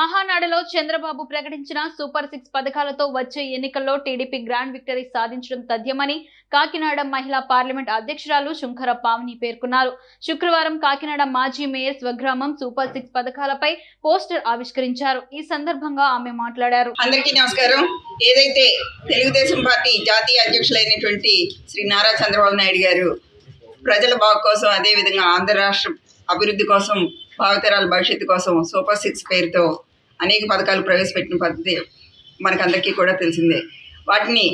మహానాడులో చంద్రబాబు ప్రకటించిన super six పథకాలతో వచ్చే ఎన్నికల్లో టీడీపీ గ్రాండ్ విక్టరీ సాధించడం తథ్యమని కాకినాడ మహిళా పార్లమెంట్ అధ్యక్షురాలు శుంకర పావని పేర్కొన్నారు. శుక్రవారం కాకినాడ మాజీ మేయర్ స్వగ్రామం సూపర్ సిక్స్ పథకాలపై పోస్టర్ ఆవిష్కరించారు. ఈ సందర్భంగా ఆమె మాట్లాడారు. అందరికీ నమస్కారం. ఏదైతే తెలుగుదేశం పార్టీ జాతీయ అధ్యక్షులైనటువంటి శ్రీ నారా చంద్రబాబు నాయుడు గారు ప్రజల బాగు కోసం అదేవిధంగా ఆంధ్ర రాష్ట్ర అభివృద్ధి కోసం భావితరాల భవిష్యత్తు కోసం సూపర్ సిక్స్ పేరుతో అనేక పథకాలు ప్రవేశపెట్టిన పద్ధతి మనకందరికీ కూడా తెలిసిందే. వాటిని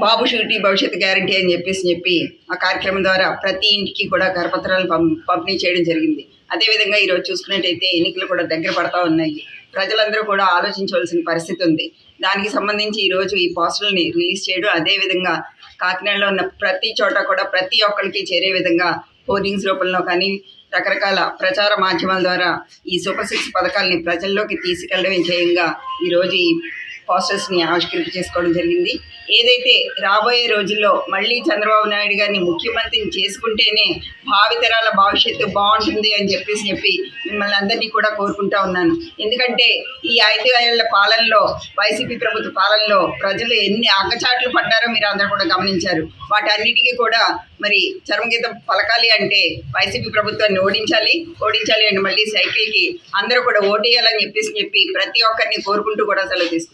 బాబు షూరిటీ భవిష్యత్తు గ్యారంటీ అని చెప్పేసి చెప్పి ఆ కార్యక్రమం ద్వారా ప్రతి ఇంటికి కూడా కరపత్రాలు పం పంపిణీ చేయడం జరిగింది. అదేవిధంగా ఈరోజు చూసుకున్నట్టయితే ఎన్నికలు కూడా దగ్గర పడతా ఉన్నాయి. ప్రజలందరూ కూడా ఆలోచించవలసిన పరిస్థితి ఉంది. దానికి సంబంధించి ఈరోజు ఈ పోస్టర్ని రిలీజ్ చేయడం అదేవిధంగా కాకినాడలో ఉన్న ప్రతి చోట కూడా ప్రతి ఒక్కరికి చేరే విధంగా హోర్డింగ్స్ రూపంలో కానీ రకరకాల ప్రచార మాధ్యమాల ద్వారా ఈ సూపర్ సిక్స్ పథకాలని ప్రజల్లోకి తీసుకెళ్ళడం ధ్యేయంగా ఈరోజు ఈ పోస్టర్స్ని ఆవిష్కరింప చేసుకోవడం జరిగింది. ఏదైతే రాబోయే రోజుల్లో మళ్ళీ చంద్రబాబు నాయుడు గారిని ముఖ్యమంత్రిని చేసుకుంటేనే భావితరాల భవిష్యత్తు బాగుంటుంది అని చెప్పేసి చెప్పి మిమ్మల్ని అందరినీ కూడా కోరుకుంటా ఉన్నాను. ఎందుకంటే ఈ ఐదు ఏళ్ళ పాలనలో వైసీపీ ప్రభుత్వ పాలనలో ప్రజలు ఎన్ని ఆకచాట్లు పడ్డారో మీరు అందరూ కూడా గమనించారు. వాటన్నిటికీ కూడా మరి చర్మగీతం పలకాలి అంటే వైసీపీ ప్రభుత్వాన్ని ఓడించాలి ఓడించాలి అంటే మళ్ళీ సైకిల్కి అందరూ కూడా ఓటేయాలని చెప్పేసి చెప్పి ప్రతి ఒక్కరిని కోరుకుంటూ కూడా సెలవు తీసుకుంటారు